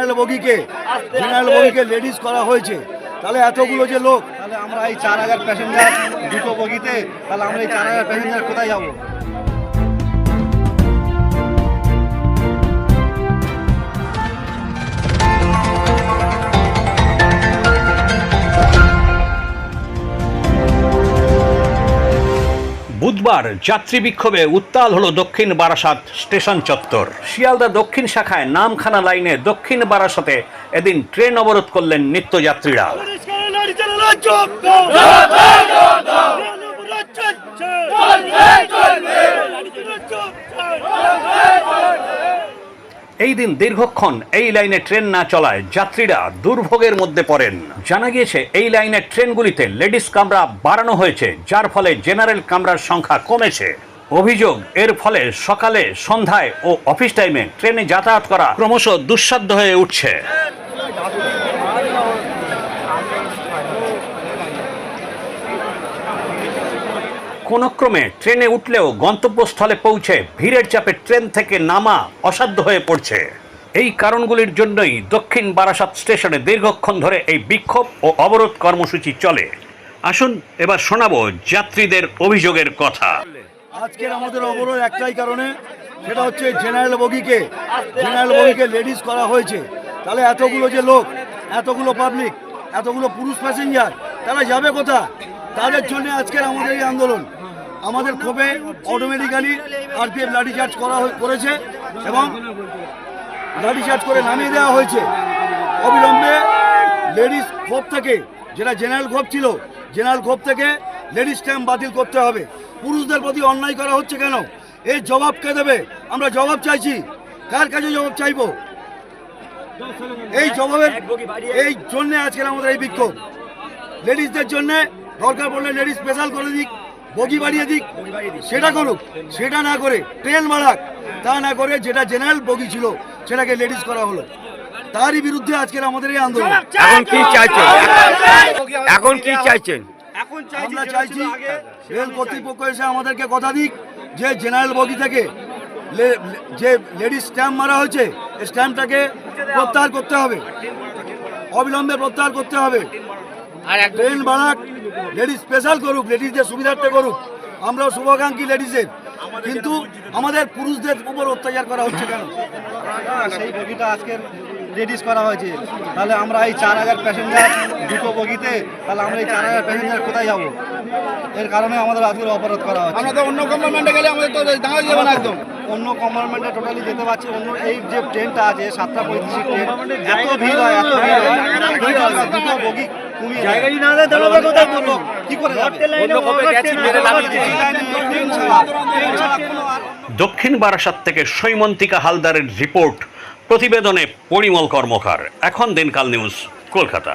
General বগিকে general বগিকে ladies করা হয়েছে। তাহলে এতগুলো যে লোক, তাহলে আমরা এই চার হাজার প্যাসেঞ্জার দুটো বগিতে, তাহলে আমরা এই চার হাজার প্যাসেঞ্জার কোথায় যাব? বুধবার যাত্রী বিক্ষোভে উত্তাল হলো দক্ষিণ বারাসাত স্টেশন চত্বর। শিয়ালদা দক্ষিণ শাখায় নামখানা লাইনে দক্ষিণ বারাসাতে এদিন ট্রেন অবরোধ করলেন নিত্যযাত্রীরা। এই দিন দীর্ঘক্ষণ এই লাইনে ট্রেন না চলায় যাত্রীরা দুর্ভোগের মধ্যে পড়েন। জানা গিয়েছে, এই লাইনের ট্রেনগুলিতে লেডিস কামরা বাড়ানো হয়েছে, যার ফলে জেনারেল কামরার সংখ্যা কমেছে। অভিযোগ, এর ফলে সকালে সন্ধ্যায় ও অফিস টাইমে ট্রেনে যাতায়াত করা ক্রমশ দুঃসাধ্য হয়ে উঠছে। কোন ক্রমে ট্রেনে উঠলেও গন্তব্যস্থলে পৌঁছে ভিড়ের চাপে ট্রেন থেকে নামা অসাধ্য হয়ে পড়ছে। এই কারণগুলির জন্যই দক্ষিণ বারাসাত স্টেশনে দীর্ঘক্ষণ ধরে এই বিক্ষোভ ও অবরোধ কর্মসূচি চলে। আসুন, এবার শোনাবো যাত্রীদের অভিযোগের কথা। আজকের আমাদের অবরোধ একটাই কারণে, সেটা হচ্ছে জেনারেল বগিকে জেনারেল বগিকে লেডিস করা হয়েছে। তাহলে এতগুলো যে লোক, এতগুলো পাবলিক এতগুলো পুরুষ প্যাসেঞ্জার তারা যাবে কোথা তাদের জন্য আজকের আমাদের এই আন্দোলন। আমাদের ক্ষোভে অটোমেটিক্যালি আরপিএফ লাঠি চার্জ করা করেছে এবং লাঠি চার্জ করে নামিয়ে দেওয়া হয়েছে। অবিলম্বে লেডিস ক্ষোভ থেকে, যেটা জেনারেল ক্ষোভ ছিল জেনারেল ক্ষোভ থেকে লেডিস স্ট্যাম্প বাতিল করতে হবে। পুরুষদের প্রতি অন্যায় করা হচ্ছে কেন? এই জবাব কে দেবে? আমরা জবাব চাইছি। কার কাছে জবাব চাইব? এই জবাবের এই জন্যে আজকের আমাদের এই বিক্ষোভ। লেডিসদের জন্যে দরকার পড়লে লেডিস স্পেশাল করে দিক। বগি বাড়িয়ে দিক সেটা করুক সেটা না করে ট্রেন বাড়াক তা না করে যেটা জেনারেল বগি ছিল সেটাকে লেডিস করা হলো। তারই বিরুদ্ধে আজকের আমাদের এই আন্দোলন। এখন কি চাইছেন? এখন কি চাইছেন? আমরা চাইছি রেল কর্তৃপক্ষ এসে আমাদেরকে কথা দিক যে জেনারেল বগি থেকে যে লেডিস স্ট্যাম্প মারা হয়েছে এই স্ট্যাম্পটাকে প্রত্যাহার করতে হবে। অবিলম্বে প্রত্যাহার করতে হবে। ট্রেন বাড়াক লেডিস স্পেশাল করুক লেডিসদের সুবিধার্থে করুক। আমরাও শুভাকাঙ্ক্ষী লেডিসের কিন্তু আমাদের পুরুষদের উপর অত্যাচার করা হচ্ছে কেন? সেই বগিটা আজকে লেডিস করা হয়েছে। তাহলে আমরা এই চার হাজার প্যাসেঞ্জার দুটো বগিতে তাহলে আমরা এই চার হাজার প্যাসেঞ্জার কোথায় যাব? এর কারণে আমাদের আজকের অবরোধ করা হচ্ছে। আমরা তো অন্য কম্পার্টমেন্টে গেলে আমাদের তো দাঁড়িয়ে যাবে না একদম। অন্য কম্পার্টমেন্টে টোটালি যেতে পারছি অন্য এই যে ট্রেনটা আছে সাতটা পঁয়ত্রিশের ট্রেন এত ভিড় হয় এত ভিড় হয়। দুটো বগি জায়গায় না কি করে? এই লাইনে ট্রেন ছাড়া ট্রেন ছাড়া কোনো আর দক্ষিণ বারাসাত থেকে সৈমন্তিকা হালদারের রিপোর্ট প্রতিবেদনে পরিমল কর্মকার। এখন দিনকাল নিউজ কলকাতা।